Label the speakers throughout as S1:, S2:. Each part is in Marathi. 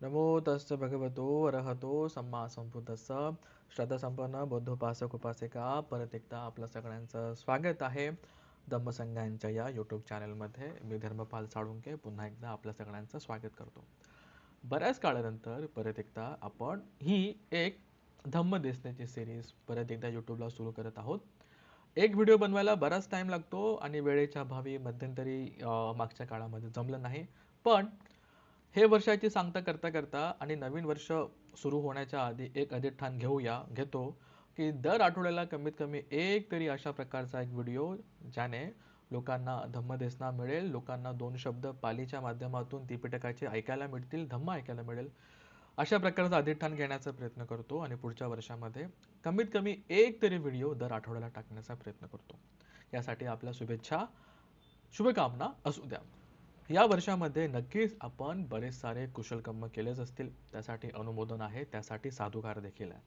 S1: नमो तस्य भगवतो अरहतो सम्मा संबुद्धस्स श्रद्धासंपन्न बौद्धोपासक उपासिका परत एकदा आपलं सगळ्यांचं स्वागत आहे धम्मसंघांच्या या यूट्यूब चॅनलमध्ये मी धर्मपाल साळुंके पुन्हा एकदा आपल्या सगळ्यांचं स्वागत करतो. बऱ्याच काळानंतर परत एकदा आपण ही एक धम्म दिसण्याची सिरीज परत एकदा यूट्यूबला सुरू करत आहोत. एक व्हिडिओ बनवायला बराच टाइम लागतो आणि वेळेच्या अभावी मध्यंतरी मागच्या काळामध्ये जमलं नाही. पण हे वर्षाची सांगता करता करता आणि नवीन वर्ष सुरू होण्याच्या आधी एक अधिष्ठान घेऊया घेतो की दर आठवड्याला कमीत कमी एक तरी अशा प्रकारचा एक व्हिडिओ ज्याने लोकांना धम्मदेसना मिळेल लोकांना दोन शब्द पालीच्या माध्यमातून त्रिपिटकाचे ऐकायला मिळतील धम्म ऐकायला मिळेल अशा प्रकारचा अधिष्ठान घेण्याचा प्रयत्न करतो आणि पुढच्या वर्षामध्ये कमीत कमी एक तरी व्हिडिओ दर आठवड्याला टाकण्याचा प्रयत्न करतो. यासाठी आपल्या शुभेच्छा शुभकामना असू द्या. या वर्षामध्ये नक्कीच आपण बरेच सारे कुशल कर्म केलेच असतील. त्यासाठी अनुमोदन आहे त्यासाठी साधुकार देखील आहे.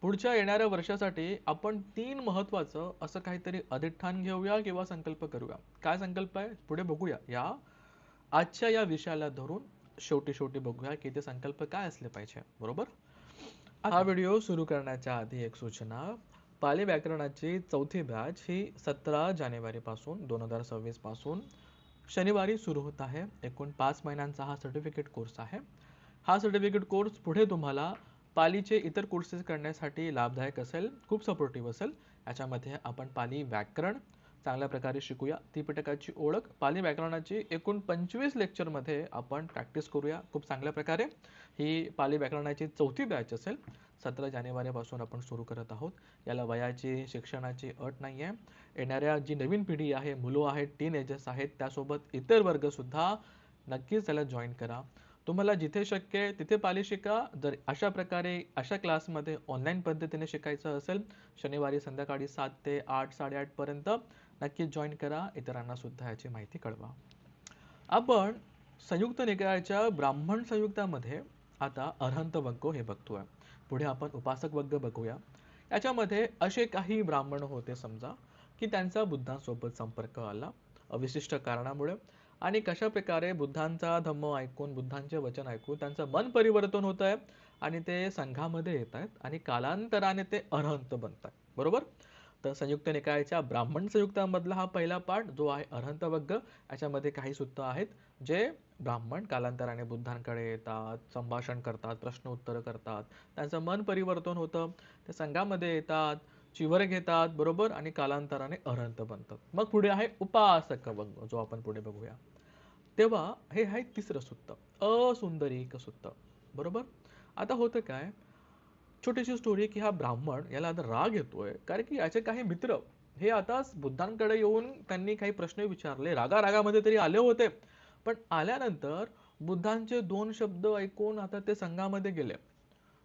S1: पुढच्या येणाऱ्या वर्षासाठी आपण तीन महत्वाचं असं काहीतरी अधिष्ठान घेऊया किंवा संकल्प करूया. काय संकल्प आहे? पुढे बघूया. या आजच्या या विषयाला धरून शेवटी शेवटी बघूया की ते संकल्प काय असले पाहिजे. बरोबर? हा व्हिडिओ सुरू करण्याच्या आधी एक सूचना. पाली व्याकरणाची चौथी बॅच ही सतरा जानेवारी पासून दोन हजार सव्वीसपासून शनिवारी सुरू होत आहे. एकूण पाच महिन्यांचा हा सर्टिफिकेट कोर्स आहे. हा सर्टिफिकेट कोर्स पुढे तुम्हाला पालीचे इतर कोर्सेस करण्यासाठी लाभदायक असेल खूप सपोर्टिव्ह असेल. याच्यामध्ये आपण पाली व्याकरण चांगल्या प्रकारे शिकूया. त्रिपिटकाची ओळख. पाली व्याकरणाची एकूण पंचवीस लेक्चरमध्ये आपण प्रॅक्टिस करूया. खूप चांगल्या प्रकारे. ही पाली व्याकरणाची चौथी बॅच असेल. सतरा जानेवारीपासून आपण सुरू करत आहोत. याला वयाची शिक्षणाची अट नाही आहे. येणाऱ्या जी नवीन पिढी आहे मुलं आहेत टीनेजर्स आहेत त्यासोबत इतर वर्गसुद्धा नक्कीच त्याला जॉईन करा. तुम्हाला जिथे शक्य आहे तिथे पाली शिका. जर अशा प्रकारे अशा क्लासमध्ये ऑनलाईन पद्धतीने शिकायचं असेल शनिवारी संध्याकाळी सात ते आठ साडेआठपर्यंत नक्कीच जॉईन करा. इतरांना सुद्धा याची माहिती कळवा. आपण संयुक्त निकायाच्या ब्राह्मण संयुक्तामध्ये आता अरहंत वंको हे बघतोय. पुढे आपण उपासक वर्ग बघूया. याच्यामध्ये असे काही ब्राह्मण होते समजा की त्यांचा बुद्धांसोबत संपर्क आला विशिष्ट कारणामुळे. आणि कशा प्रकारे बुद्धांचा धम्म ऐकून बुद्धांचे वचन ऐकून त्यांचं मन परिवर्तन होत आहे आणि ते संघामध्ये येत आहेत आणि कालांतराने ते अरहंत बनतात बरोबर? तर संयुक्त निकायाच्या ब्राह्मण संयुक्तामधला हा पहिला पाठ जो आहे अरहंत वर्ग याच्यामध्ये काही सुद्धा आहेत जे ब्राह्मण कालांतराने बुद्धांकडे येतात संभाषण करतात प्रश्न उत्तर करतात. त्यांचं मन परिवर्तन होतं. ते संघामध्ये येतात चिवर घेतात बरोबर? आणि कालांतराने अरहंत बनतात. मग पुढे आहे उपासक वंग जो आपण पुढे बघूया. तेव्हा हे आहे तिसरं सुत्त असुंदरीक सुत्त बरोबर? आता होतं काय? छोटीशी स्टोरी की हा ब्राह्मण याला आता राग येतोय. कारण की याचे काही मित्र हे आता बुद्धांकडे येऊन त्यांनी काही प्रश्न विचारले. रागा रागामध्ये तरी आले होते. पण आल्यानंतर बुद्धांचे दोन शब्द ऐकून आता ते संघामध्ये गेले.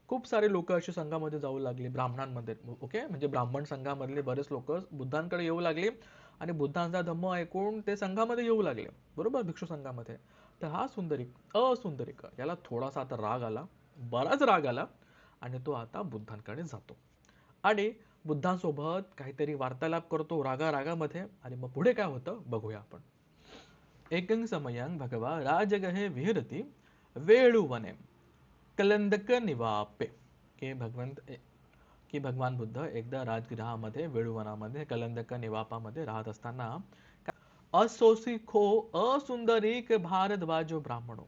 S1: खूप सारे लोक असे संघामध्ये जाऊ लागले ब्राह्मणांमध्ये ओके? म्हणजे ब्राह्मण संघामधले बरेच लोक बुद्धांकडे येऊ लागले आणि बुद्धांचा धम्म ऐकून ते संघामध्ये येऊ लागले. बरोबर? भिक्षू संघामध्ये. तर हा सुंदरिक असुंदरिक याला थोडासा आता राग आला बराच राग आला आणि तो आता बुद्धांकडे जातो. आणि बुद्धांसोबत काहीतरी वार्तालाप करतो रागा रागामध्ये आणि मग पुढे काय होतं? बघूया आपण. एकंग समयंग भगवा राजगहे विहरती वेळुवने कलंदक निवापे की भगवंत की भगवान बुद्ध एकदा राजगृहामध्ये वेळुवनामध्ये कलंदक निवापामध्ये राहत असताना असोसी खो असुंदरीक भारद्वाजो ब्राह्मणो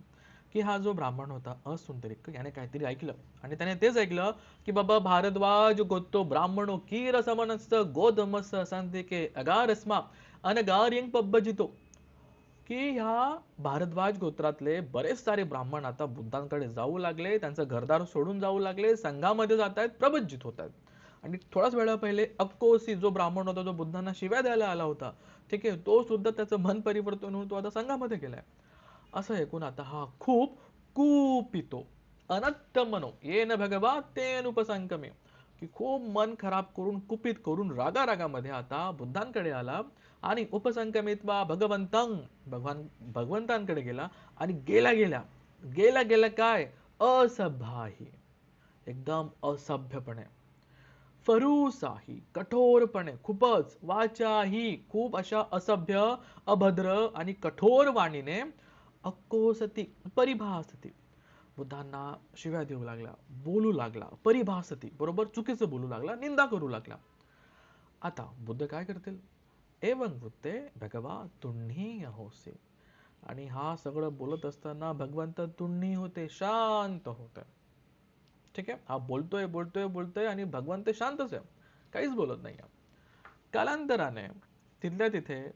S1: की हा जो ब्राह्मण होता असुंदरिक याने काहीतरी ऐकलं आणि त्याने तेच ऐकलं की बाबा भारद्वाज गोत्तो ब्राह्मणो कीर समनस्त गोधमस संतिके अगारस्मा अनगार्यंग पब्बजितो की ह्या भारद्वाज गोत्रातले बरेच सारे ब्राह्मण आता बुद्धांकडे जाऊ लागले त्यांचं घरदार सोडून जाऊ लागले संघामध्ये जात आहेत प्रबज्जित होत आहेत. आणि थोड्याच वेळा पहिले अक्कोसी जो ब्राह्मण होता जो बुद्धांना शिव्या द्यायला आला होता ठीक आहे तो सुद्धा त्याचं मन परिवर्तन होऊन तो आता संघामध्ये गेलाय. असं ऐकून आता हा खूप कुपितो अनत्त मनो ये न भगवा ते अनुपसंकमे की खूप मन खराब करून कुपित करून रागा रागामध्ये आता बुद्धांकडे आला. आणि उपसंकमित्वा भगवंतं भगवान भगवंतांकडे गेला आणि गेला गेला. गेला गेला काय? असभ्याही. एकदम असभ्यपणे. फरूसाही कठोरपणे. खूपच. वाचाही. खूप अशा असभ्य अभद्र आणि कठोर वाणीने अक्कोसती परिभासती. बुद्धांना शिव्या देऊ लागला बोलू लागला परिभासती. बरोबर? चुकीचं बोलू लागला निंदा करू लागला. आता बुद्ध काय करतील? एवं वृत्ते भगवा तुण्ही होसे. आणि हा सगळं बोलत असताना भगवंत तुण्ही होते शांत होते. ठीक आहे? हा बोलतोय बोलतोय बोलतोय आणि भगवंत शांतच आहे. काहीच बोलत नाही कालांतराने तिथल्या तिथे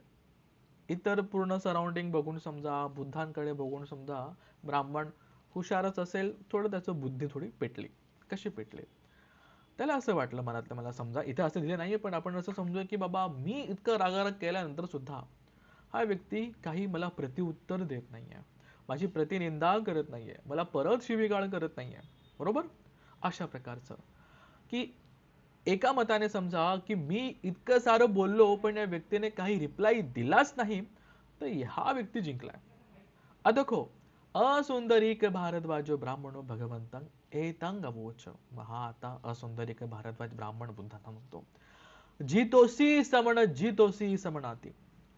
S1: इतर पूर्ण सराउंडिंग बघून समजा बुद्धांकडे बघून समजा ब्राह्मण हुशारच असेल थोडं त्याचं बुद्धी थोडी पेटली. कशी पेटली? त्याला असं वाटलं मनातलं मला समजा इथे असं दिले नाहीये पण आपण असं समजूया की बाबा मी इतकं रागाराग केल्यानंतर सुद्धा हा व्यक्ती काही मला प्रतिउत्तर देत नाहीये. माझी प्रतिनिंदा करत नाहीये. मला परत शिवीगाळ करत नाहीये. बरोबर? अशा प्रकारचं. की एका मताने समजा की मी इतकं सारं बोललो पण या व्यक्तीने काही रिप्लाय दिलाच नाही तर हा व्यक्ती जिंकलाय. अदखो असुंदरीक भारद्वाजो ब्राह्मणो भगवंत एतांग अवोच हा आता असुंदरीक भारद्वाज ब्राह्मण बुद्धांना म्हणतो जितोसी समण जितोसी समणाती.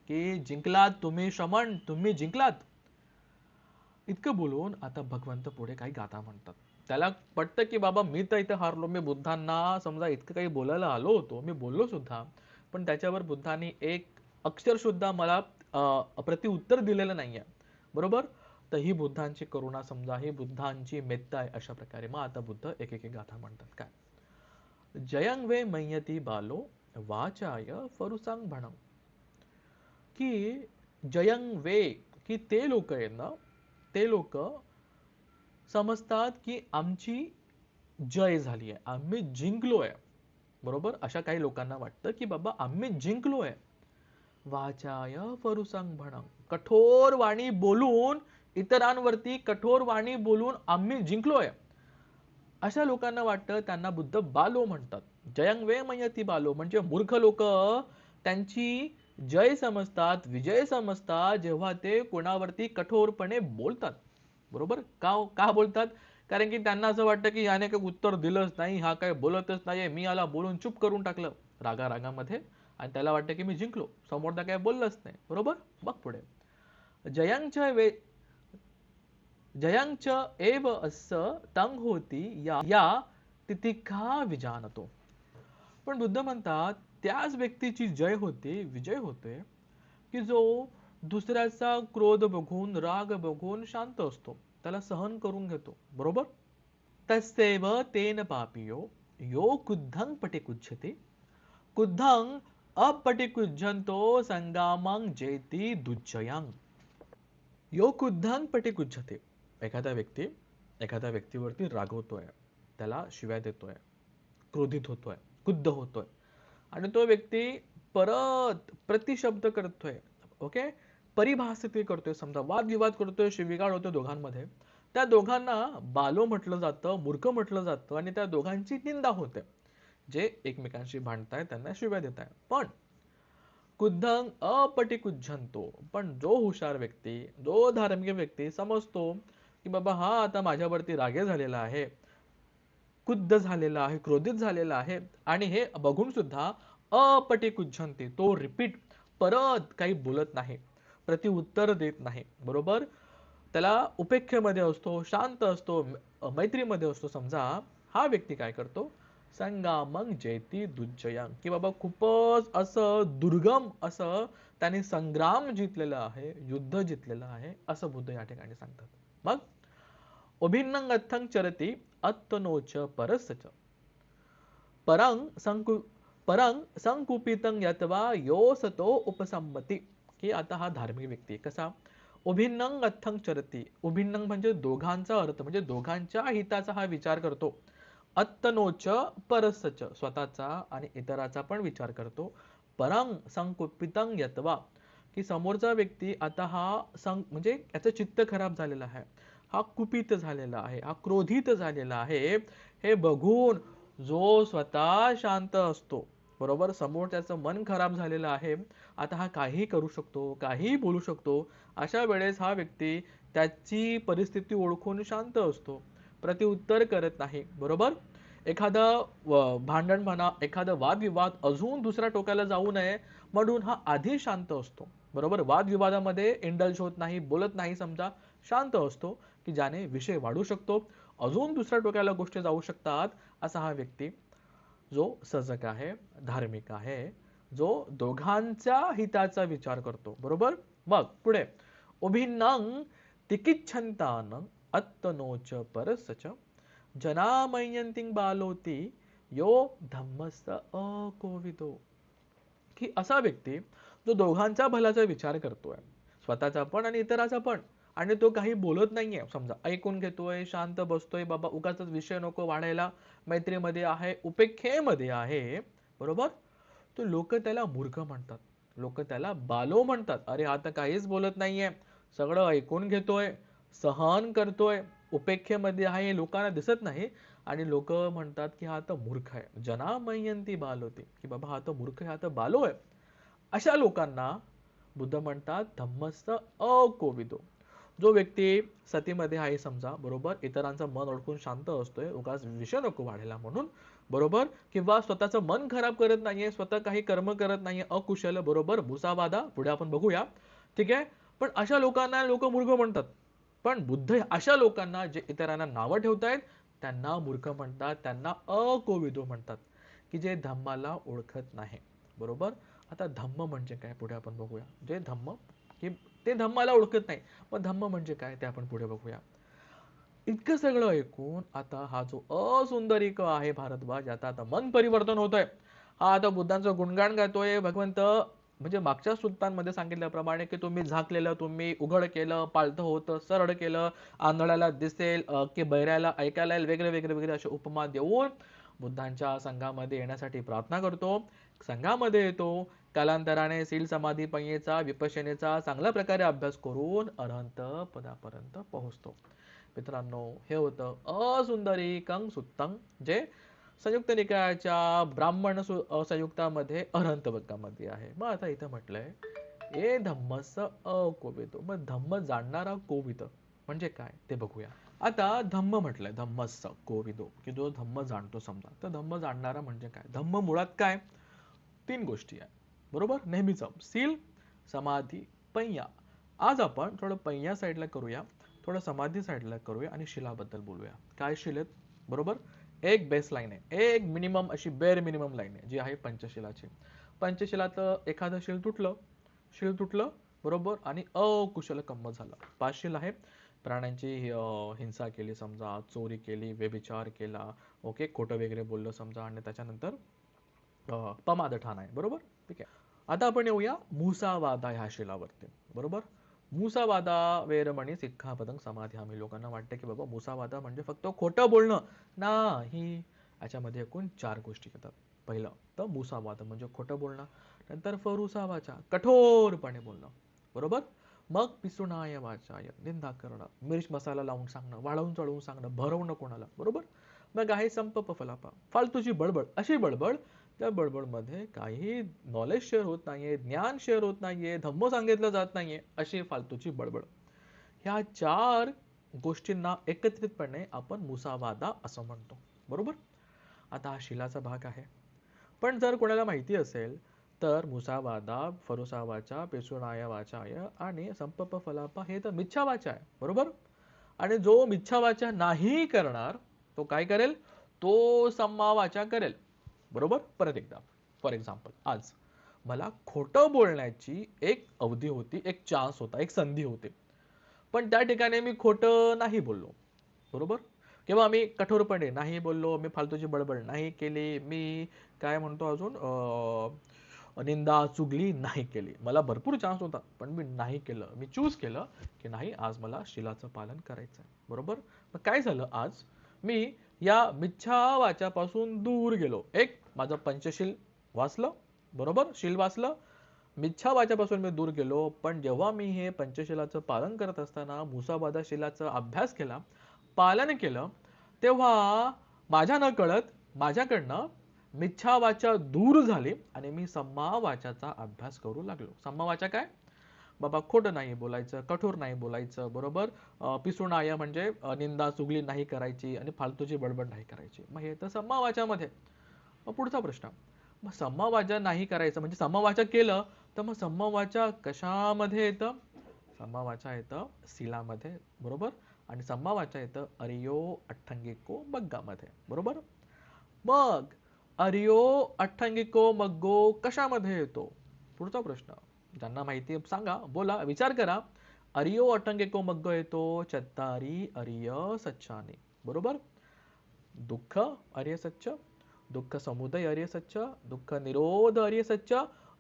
S1: की जिंकलात तुम्ही श्रमण तुम्ही जिंकलात. इतकं बोलून आता भगवंत पुढे काही गाथा म्हणतात. त्याला पटतं की बाबा मी तर इथं हारलो. मी बुद्धांना समजा इतकं काही बोलायला आलो होतो मी बोललो सुद्धा पण त्याच्यावर बुद्धांनी एक अक्षरशुद्धा मला प्रतिउत्तर दिलेलं नाहीये. बरोबर? तर ही बुद्धांची करुणा समजा ही बुद्धांची मेत्ता आहे अशा प्रकारे. मग आता बुद्ध एक एक गाथा म्हणतात. काय? जयंगवे मय्यती बालो वाचाय फरुसांग भणम की जयंग वे की ते लोक आहे ना ते लोक समजतात की आमची जय झाली आहे आम्ही जिंकलो आहे. बरोबर? अशा काही लोकांना वाटतं की बाबा आम्ही जिंकलो आहे. वाचाय फरुसांग भणम कठोर वाणी बोलून इतरांवरती कठोर वाणी बोलून आम्ही जिंकलोय. अशा लोकांना वाटतं त्यांना बुद्ध बालो म्हणतात. जयंग वे मयती बालो म्हणजे मूर्ख लोक. त्यांची जय समजतात विजय समजतात जेव्हा ते कोणावरती कठोरपणे बोलतात. बरोबर? का हो? का बोलतात? कारण की त्यांना असं वाटतं की याने काही उत्तर दिलंच नाही हा काय बोलतच नाहीये. मी याला बोलून चुप करून टाकलं रागा रागामध्ये आणि त्याला वाटतं की मी जिंकलो. समोरचा काय बोललंच नाही. बरोबर? बघ पुढे. जयांच्या वे जयांच एव अस तंग होती या या तितिखा विजानतो. पण बुद्ध म्हणतात त्याच व्यक्तीची जय होते विजय होते की जो दुसऱ्याचा क्रोध बघून राग बघून शांत असतो. त्याला सहन करून घेतो. बरोबर? तसेव तेन पापियो यो कुद्धंग पटे कुज्जते कुद्धंग अपटे कुज्जंतो संगामंग जेती दुज्जयांग यो कुद्धंग पटे कुज्जते एखादा व्यक्ती एखाद्या व्यक्तीवरती रागवतोय त्याला शिव्या देतोय क्रोधित होतोय कुद्ध होतोय आणि तो व्यक्ती परत प्रतिशब्द करतोय ओके परिभाषित करतोय समजा वादविवाद करतोय शिविगाळ होतो दोघांमध्ये. त्या दोघांना बालो म्हटलं जातं मूर्ख म्हटलं जातं आणि त्या दोघांची निंदा होते जे एकमेकांशी भांडताय त्यांना शिव्या देत आहे पण कुद्धंग अपटी कुज्जंतो पण जो हुशार व्यक्ती जो धार्मिक व्यक्ती समजतो की बाबा हा आता माझ्यावरती रागे झालेला आहे कुद्ध झालेला आहे क्रोधित झालेला आहे आणि हे बघून सुद्धा अपटी कुज्जंते तो रिपीट परत काही बोलत नाही प्रतिउत्तर देत नाही. बरोबर? त्याला उपेक्षेमध्ये असतो शांत असतो मैत्रीमध्ये असतो. समजा हा व्यक्ती काय करतो? संगामंग जयती दुज्जयांग की बाबा खूपच असं दुर्गम असं त्याने संग्राम जितलेला आहे युद्ध जितलेलं आहे असं बुद्ध या ठिकाणी सांगतात. मग उभिन्नंग अथंग चरती अत्तनोच परसच. परंग संकु परंग संकुपितं यतवा योसतो उपसंमती. की आता हा धार्मिक व्यक्ती कसा? उभिन्नंग अथंग चरती. उभिन्नंग म्हणजे दोघांचा अर्थ म्हणजे दोघांच्या हिताचा हा विचार करतो. अत्तनोच परसच स्वतःचा आणि इतराचा पण विचार करतो. परंग संकुपितं यतवा. की समोरचा व्यक्ती आता हा संग म्हणजे याचं चित्त खराब झालेलं आहे. हा कुपित झालेला आहे हा क्रोधित झालेला आहे. हे बघून जो स्वतः शांत असतो बरोबर? समोर त्याचं मन खराब झालेलं आहे. आता हा काही करू शकतो काही बोलू शकतो. अशा वेळेस हा व्यक्ती त्याची परिस्थिती ओळखून शांत असतो. प्रतिउत्तर करत नाही बरोबर? एखादं भांडण म्हणा एखादं वादविवाद अजून दुसऱ्या टोकाला जाऊ नये म्हणून हा आधी शांत असतो. बरोबर? वादविवादामध्ये इंडल्ज होत नाही बोलत नाही समजा. शांत असतो की ज्याने विषय वाढू शकतो. अजून दुसऱ्या टोक्याला गोष्टी जाऊ शकतात असा हा व्यक्ती जो सजग आहे धार्मिक आहे जो दोघांच्या हिताचा विचार करतो. बरोबर? मग पुढे. उभिन्नंग तिकिच्छंतान अत्तनोच परसच. जनामयंतिंग बालोती यो धम्मस्त अकोविदो. की असा व्यक्ती जो दोघांचा भलाचा विचार करतोय. स्वतःचा पण आणि इतराचा पण. आणि तो काही बोलत नाहीये. समजा ऐकून घेतोय शांत बसतोय बाबा उगाच विषय नको वाढायला. मैत्रीमध्ये आहे उपेक्षेमध्ये आहे. बरोबर? तो लोक त्याला मूर्ख म्हणतात. लोक त्याला बालो म्हणतात. अरे हा तर काहीच बोलत नाहीये. सगळं ऐकून घेतोय सहन करतोय. उपेक्षेमध्ये आहे लोकांना दिसत नाही. आणि लोक म्हणतात की हा तर मूर्ख आहे. जना मयंती बाल होती की बाबा हा तर मूर्ख आहे हा तर बालो आहे. अशा लोकांना बुद्ध म्हणतात धम्मस्थ अकोविदो. जो व्यक्ती सतीमध्ये आहे समजा बरोबर? इतरांचं मन ओळखून शांत असतोय उगाच विषय नको वाढायला म्हणून बरोबर? किंवा स्वतःचं मन खराब करत नाहीये स्वतः काही कर्म करत नाहीये अकुशल बरोबर? भुसावादा पुढे आपण बघूया. ठीक आहे? पण अशा लोकांना लोक मूर्ख म्हणतात. पण बुद्ध अशा लोकांना जे इतरांना नावं ठेवतायत त्यांना मूर्ख म्हणतात त्यांना अकोविदो म्हणतात. की जे धम्माला ओळखत नाही. बरोबर? आता धम्म म्हणजे काय? पुढे आपण बघूया. जे धम्म की ते धम्माला ओळखत नाही मग धम्म म्हणजे काय ते आपण पुढे बघूया. इतकं सगळं ऐकून आता हा जो असुंदरिक आहे भारतवाज याचा आता मन परिवर्तन होतोय. हा आता बुद्धांचं गुणगान गातोय. भगवंत म्हणजे मागच्या सुत्तांमध्ये सांगितल्याप्रमाणे की तुम्ही झाकलेलं तुम्ही उघड केलं पालतं होतं सरळ केलं आंधळ्याला दिसेल की बैऱ्याला ऐकायला येईल वेगळे वेगळे वेगळे असे उपमा देऊन बुद्धांच्या संघामध्ये येण्यासाठी प्रार्थना करतो. संघामध्ये येतो कालांतराने सील समाधी पंयेचा विपशनेचा चांगल्या प्रकारे अभ्यास करून अरहंत पदापर्यंत पोहोचतो. मित्रांनो हे होतं असुंदरी कंग सुत्तंग जे संयुक्त निकायाच्या ब्राह्मण संयुक्तामध्ये अरहंत वर्गामध्ये आहे. मग आता इथं म्हटलंय ए धम्मस अकोवितो मग धम्म जाणणारा कोवित म्हणजे काय? ते बघूया. आता धम्म म्हटलंय धम्मस कोविदो. की जो धम्म जाणतो समजा. तर धम्म जाणणारा म्हणजे काय? धम्म मुळात काय? तीन गोष्टी आहे बरोबर? नेहमीच. सील समाधी पैया. आज आपण थोडं पैया साईडला करूया थोडं समाधी साईडला करूया आणि शिलाबद्दल बोलूया. काय शिलेत बरोबर? एक बेस लाईन आहे. एक मिनिमम अशी बेर मिनिमम लाईन आहे जी आहे पंचशिलाची. पंचशिलात एखादं शिल तुटलं. शिल तुटलं बरोबर? आणि अकुशल कम्म झालं. पाच शिल आहे. प्राण्यांची हिंसा केली समजा चोरी केली व्यभिचार केला ओके? खोटं वगैरे बोललं समजा आणि त्याच्यानंतर पमाद ठाण आहे. बरोबर? ठीक आहे. आता आपण येऊया मुसावादा ह्या शिलावरती. बरोबर? मुसावादा वेरमणी सिक्खापदं समाधी आम्ही लोकांना वाटतं की बाबा मुसावादा म्हणजे फक्त खोटं बोलणं. नाही. याच्यामध्ये एकूण चार गोष्टी येतात. पहिलं तर मुसावाद म्हणजे खोटं बोलणं. नंतर फरुसा वाचा कठोरपणे बोलणं. बरोबर? मग पिसुणाय वाचाय निंदा करणं. मिर्च मसाला लावून सांगणं वाढवून चढवून सांगणं भरवणं कोणाला? बरोबर? मग आहे संप फलापा फालतूची बडबड. अशी बडबड त्या बडबडमध्ये काही नॉलेज शेअर होत नाहीये ज्ञान शेअर होत नाहीये धम्म सांगितलं जात नाहीये अशी फालतूची बडबड. ह्या चार गोष्टींना एकत्रितपणे आपण मुसावादा असं म्हणतो. बरोबर? आता हा शिलाचा भाग आहे. पण जर कोणाला माहिती असेल तर मुसावादा फरुसावाचा पेसुणाया वाचाय आणि संपप फलापा हे तर मिच्छावाचा आहे बरोबर? आणि जो मिच्छावाचा नाही करणार तो काय करेल? तो सम्मा करेल. बरोबर? परत एकदा. फॉर एक्झाम्पल आज मला खोटं बोलण्याची एक अवधी होती एक चान्स होता एक संधी होती. पण त्या ठिकाणी मी खोटं नाही बोललो. बरोबर? किंवा मी कठोरपणे नाही बोललो मी फालतूची बडबड नाही केली मी काय म्हणतो अजून निंदा चुगली नाही केली. मला भरपूर चान्स होता पण मी नाही केलं. मी चूज केलं की नाही आज मला शिलाचं पालन करायचं आहे बरोबर? मग काय झालं आज? मी या मिच्छा वाच्यापासून दूर गेलो. एक माझं पंचशील वाचलं बरोबर? शील वाचलं. मिच्छा वाच्यापासून मी दूर गेलो पण जेव्हा मी हे पंचशिलाचं पालन करत असताना मुसाबादा शिलाचा अभ्यास केला पालन केलं तेव्हा माझ्या न कळत माझ्याकडनं मिच्छा वाचा दूर झाली आणि मी सम्मा वाचाचा अभ्यास करू लागलो. सम्मा वाचा काय? बाबा खोटं नाही बोलायचं कठोर नाही बोलायचं बरोबर? पिसुणाय म्हणजे निंदा चुगली नाही करायची आणि फालतूची बडबड नाही करायची. मग हे तर सम्मावाच्यामध्ये मग पुढचा प्रश्न. मग सम्मावाचा नाही करायचं म्हणजे सम्मावाचा केलं तर मग सम्मावाचा कशामध्ये येतं? सम्मा येतं शिलामध्ये बरोबर? आणि सम्मा येतं अरियो अठ्ठंगिको मग्गामध्ये बरोबर? मग अरियो अठ्ठंगिको मग्गो कशामध्ये येतो? पुढचा प्रश्न. ज्यांना माहिती आहे. सांगा बोला विचार करा. अरियो अठ्ठंगिको मग्ग येतो चत्तारी अरिय सच्चाने. बरोबर? दुःख अर्य सच्च दुःख समुदय अर्य सच्च दुःख निरोध अर्य सच्च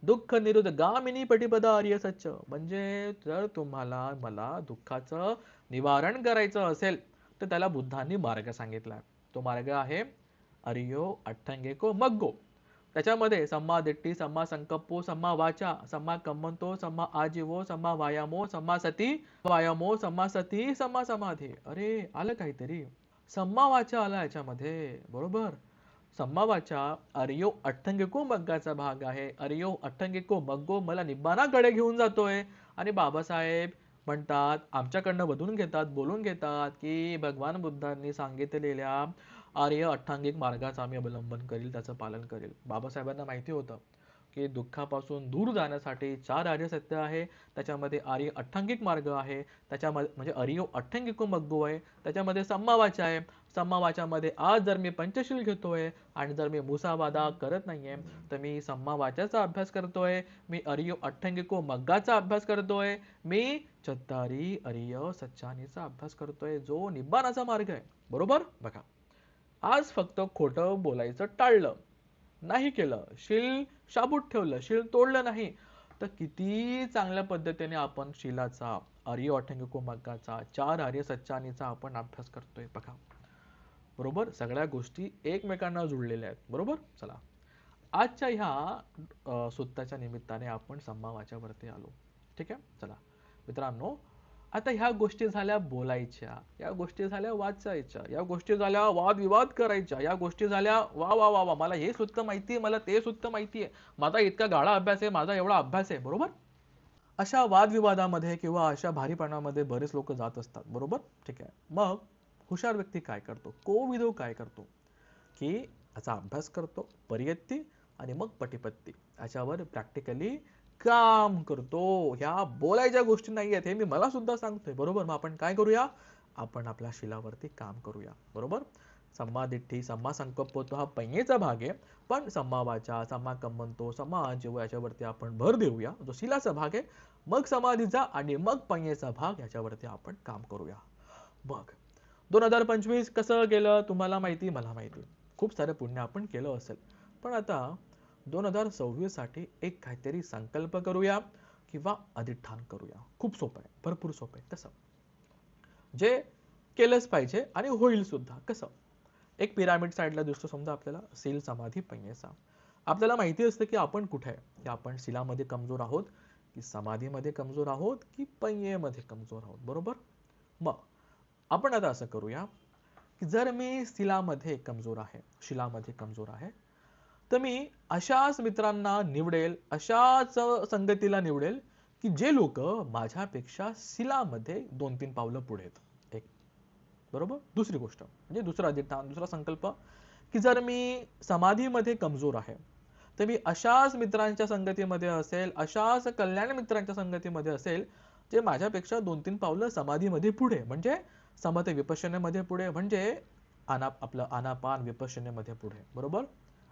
S1: दुःख निरोध गामिनी पटिपदा अर्य सच्च. म्हणजे जर तुम्हाला मला दुःखाचं निवारण करायचं असेल तर त्याला बुद्धांनी मार्ग सांगितलाय तो मार्ग आहे अरियो अठ्ठंगेको मग्गो. त्याच्यामध्ये सम्मा दिट्टी सम्मा संकप्पो सम्मा वाचा सम्मा कम्मंतो सम्मा आजीवो सम्मा वायामो सम्मा सती वायामो सम्मा सती सम्मा समाधी. अरे आलं काहीतरी? सम्मा वाचा आला याच्यामध्ये. बरोबर? सम्मा वाचा अरियो अठ्ठंगिको मग्गाचा भाग आहे. अरियो अठ्ठंगिको मग्गो मला निब्बानाकडे घेऊन जातोय. आणि बाबासाहेब म्हणतात आमच्याकडनं वधून घेतात बोलून घेतात की भगवान बुद्धांनी सांगितलेल्या आर्य अठ्ठांगिक मार्गाचा आम्ही अवलंबन करील त्याचं पालन करेल. बाबासाहेबांना माहिती होतं की दुःखापासून दूर जाण्यासाठी चार आर्य सत्य आहे. त्याच्यामध्ये आर्य अठ्ठांगिक मार्ग आहे. त्याच्यामध्ये म्हणजे अरियो अठ्ठंगिको मग्गो आहे. त्याच्यामध्ये सम्मावाचा आहे. सम्मावाच्यामध्ये आज जर मी पंचशील घेतोय आणि जर मी मुसावादा करत नाहीये तर मी सम्मावाच्याचा अभ्यास करतोय. मी अरियो अठ्ठंगिको मग्गाचा अभ्यास करतोय. मी चत्तारी अरिय सच्चानीचा अभ्यास करतोय. जो निब्बानाचा मार्ग आहे. बरोबर? बघा. आज फक्त खोटं बोलायचं टाळलं. नाही केलं. शील शाबूत ठेवलं. शिल तोडलं नाही. तर किती चांगल्या पद्धतीने आपण शिलाचा आर्य अठंग मग्गाचा चार आर्य सच्चानीचा आपण अभ्यास करतोय बघा. बरोबर? सगळ्या गोष्टी एकमेकांना जुळलेल्या आहेत. बरोबर? चला. आजच्या ह्या अं, सुत्ताच्या निमित्ताने आपण संभावाच्या वरती आलो. ठीक आहे? चला. मित्रांनो आता ह्या गोष्टी झाल्या बोलायच्या या गोष्टी झाल्या वाचायच्या या गोष्टी झाल्या वादविवाद करायच्या या गोष्टी झाल्या वा वा वा वा. मला हे सुद्धा माहिती आहे मला ते सुद्धा माहिती आहे. माझा इतका गाढा अभ्यास आहे माझा एवढा अभ्यास आहे बरोबर? अशा वादविवादामध्ये किंवा अशा भारीपणामध्ये बरेच लोक जात असतात बरोबर? ठीक आहे. मग हुशार व्यक्ती काय करतो? कोविदो काय करतो? की याचा अभ्यास करतो परियत्ती आणि मग पटिपत्ती. याच्यावर प्रॅक्टिकली काम करतो. ह्या बोलायच्या गोष्टी नाही आहेत हे मी मला सुद्धा सांगतोय. बरोबर? मग आपण काय करूया? आपण आपल्या शिलावरती काम करूया. बरोबर? सम्मा दिठ्ठी सम्मा संकल्प तो हा पैयेचा भाग आहे. पण सम्मा वाचा सम्मा कमंतो सम्मा आजीव याच्यावरती आपण भर देऊया. जो शिलाचा भाग आहे मग समाधीचा आणि मग पैयेचा भाग याच्यावरती आपण काम करूया. मग दोन हजार पंचवीस कसं गेलं? तुम्हाला माहिती? मला माहिती. खूप सारं पुण्य आपण केलं असेल. पण आता दोन हजार सव्वीससाठी एक काहीतरी संकल्प करूया किंवा अधिष्ठान करूया. खूप सोपं आहे. भरपूर सोपं आहे. कसं जे केलंच पाहिजे आणि होईल सुद्धा. कसं एक पिरामिड साईडला दिसतो समजा आपल्याला. सील समाधी पैयेचा आपल्याला माहिती असतं की आपण कुठे आहे. की आपण शिलामध्ये कमजोर आहोत की समाधीमध्ये कमजोर आहोत की पैयेमध्ये कमजोर आहोत. बरोबर? मग आपण आता असं करूया की जर मी शिलामध्ये कमजोर आहे शिलामध्ये कमजोर आहे तर मी अशाच मित्रांना निवडेल अशाच संगतीला निवडेल की जे लोक माझ्यापेक्षा सिलामध्ये दोन तीन पावलं पुढे आहेत. एक. बरोबर? दुसरी गोष्ट म्हणजे दुसरा अधिष्ठान दुसरा संकल्प की जर मी समाधीमध्ये कमजोर आहे तर मी अशाच मित्रांच्या संगतीमध्ये असेल अशाच कल्याण मित्रांच्या संगतीमध्ये असेल जे माझ्यापेक्षा दोन तीन पावलं समाधीमध्ये पुढे म्हणजे समते विपशनेमध्ये पुढे म्हणजे आना आपलं आनापान विपशनेमध्ये पुढे. बरोबर?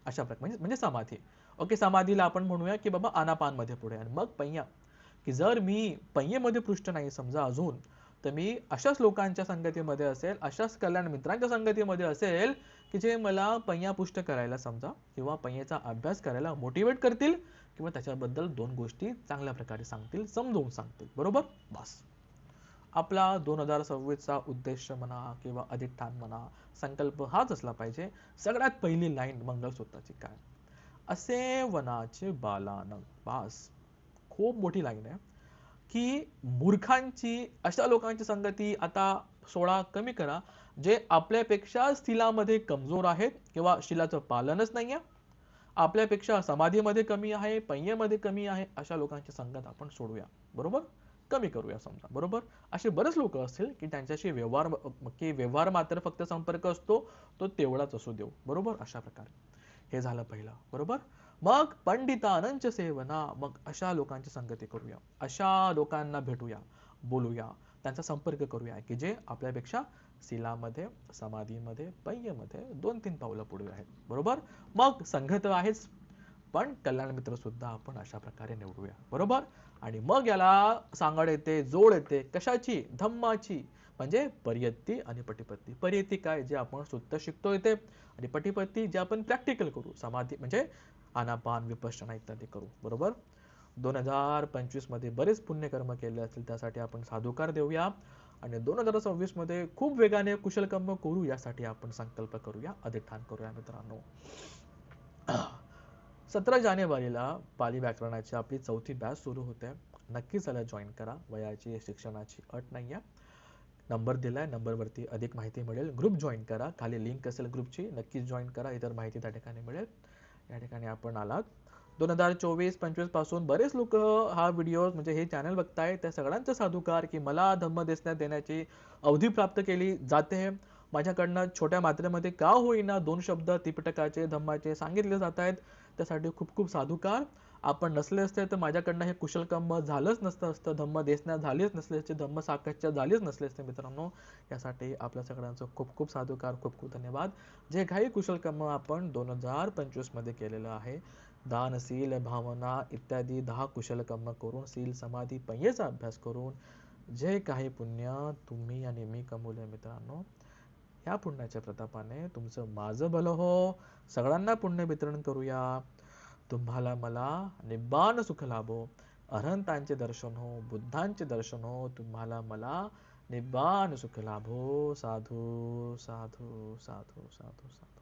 S1: अशा प्रकारे. म्हणजे म्हणजे समाधी. ओके समाधीला आपण म्हणूया की बाबा आनापानमध्ये पुढे. आणि मग पय्या की जर मी पय्येमध्ये पृष्ठ नाही समजा अजून तर मी अशाच लोकांच्या संगतीमध्ये असेल अशाच कल्याण मित्रांच्या संगतीमध्ये असेल की जे मला पय्या पुष्ट करायला समजा किंवा पय्याचा अभ्यास करायला मोटिवेट करतील किंवा त्याच्याबद्दल दोन गोष्टी चांगल्या प्रकारे सांगतील समजवून सांगतील. बरोबर? बस. आपला दोन हजार सव्वीसचा उद्देश म्हणा किंवा अधिष्ठान म्हणा संकल्प हाच असला पाहिजे. सगळ्यात पहिली लाईन मंगळसूत्राची काय? असे वनाचे बालानंग बास. खूप मोठी लाईन आहे. की मूर्खांची अशा लोकांची संगती आता सोळा कमी करा जे आपल्यापेक्षा स्थिलामध्ये कमजोर आहेत किंवा शिलाचं पालनच नाही आहे आपल्यापेक्षा समाधीमध्ये कमी आहे पय्येमध्ये कमी आहे अशा लोकांची संगत आपण सोडूया. बरोबर? कमी करूया समजा बरोबर? असे बरेच लोक असतील की त्यांच्याशी व्यवहार की व्यवहार मात्र फक्त संपर्क असतो तो तेवढाच असू देऊ बरोबर? अशा प्रकारे. हे झालं पहिलं बरोबर? मग पंडितानंच सेवना मग अशा लोकांची संगती करूया अशा लोकांना भेटूया बोलूया त्यांचा संपर्क करूया की जे आपल्यापेक्षा शिलामध्ये समाधीमध्ये पय्यमध्ये दोन तीन पावलं पुढे आहेत बरोबर? मग संघ तर आहेच पण कल्याण मित्र सुद्धा आपण अशा प्रकारे निवडूया बरोबर? आणि मग याला सांगड येते जोड येते कशाची? धम्माची. म्हणजे पर्यत्ती आणि पटिपत्ती. पर्यत्ती काय? जे आपण सुत्त शिकतो येते आणि पटिपत्ती जे आपण प्रॅक्टिकल करू. समाधी म्हणजे आनापान विपश्चना इत्यादी करू. बरोबर? दोन हजार पंचवीसमध्ये बरेच पुण्यकर्म केले असतील. त्यासाठी आपण साधुकार देऊया. आणि दोन हजार सव्वीसमध्ये खूप वेगाने कुशलकर्म करू. यासाठी आपण संकल्प करूया. अधिष्ठान करूया मित्रांनो. सतरा जानेवारीला पाली व्याकरणाची आपली चौथी बॅच सुरू होते. नक्कीच त्याला जॉईन करा. वयाची शिक्षणाची अट नाही आहे नंबर दिलाय नंबरवरती अधिक माहिती मिळेल. ग्रुप जॉईन करा. खाली लिंक असेल ग्रुपची नक्कीच जॉईन करा. इतर माहिती त्या ठिकाणी मिळेल. या ठिकाणी आपण आलात. दोन हजार चोवीस पंचवीसपासून बरेच लोक हा व्हिडिओ म्हणजे हे चॅनल बघताय. त्या सगळ्यांचं साधुकार की मला धम्म देशण्यात देण्याची अवधी प्राप्त केली जाते. माझ्याकडनं छोट्या मात्रेमध्ये का होईना दोन शब्द तिपटकाचे धम्माचे सांगितले जात आहेत. त्यासाठी खूप खूप साधुकार. आपण नसले असते तर माझ्याकडनं हे कुशलकर्म झालंच नसतं असतं. धम्म देशना झालीच नसले असते. धम्म साकाच्या झालीच नसले असते मित्रांनो. यासाठी आपल्या सगळ्यांचं खूप खूप साधुकार खूप खूप धन्यवाद. जे काही कुशलकर्म आपण दोन हजार पंचवीसमध्ये केलेलं आहे दान सील भावना इत्यादी दहा कुशलकर्म करून सील समाधी पय्येचा अभ्यास करून जे काही पुण्य तुम्ही आणि मी कमवले मित्रांनो ह्या पुण्याच्या प्रतापाने तुमचं माझं भलं हो. सगळ्यांना पुण्य वितरण करूया. तुम्हाला मला निब्बान सुख लाभो. अरहंतांचे दर्शन हो बुद्धांचे दर्शन हो. तुम्हाला मला निब्बान सुख लाभो. साधू साधू साधू साधू साधू.